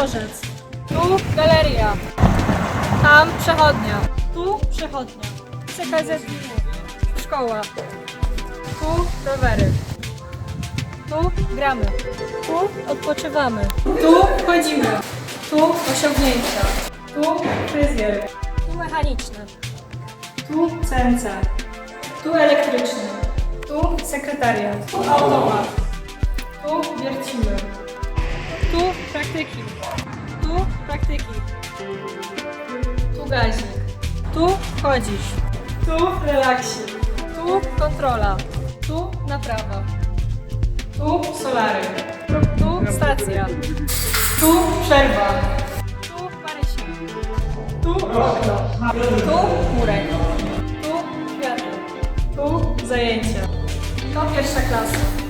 dworzec. Tu galeria. Tam przechodnia. Tu przechodnia. CKZ Szkoła. Tu rowery. Tu gramy. Tu odpoczywamy. Tu chodzimy. Tu osiągnięcia. Tu fryzjer. Tu mechaniczny. Tu CNC. Tu elektryczny. Tu sekretariat. Tu automat. Tu praktyki. Tu praktyki. Tu gazik. Tu chodzisz. Tu relaksik. Tu kontrola. Tu naprawa. Tu solary. Tu stacja. Tu przerwa. Tu Marysia. Tu okno. Tu murek. Tu kwiaty. Tu zajęcia. To pierwsza klasa.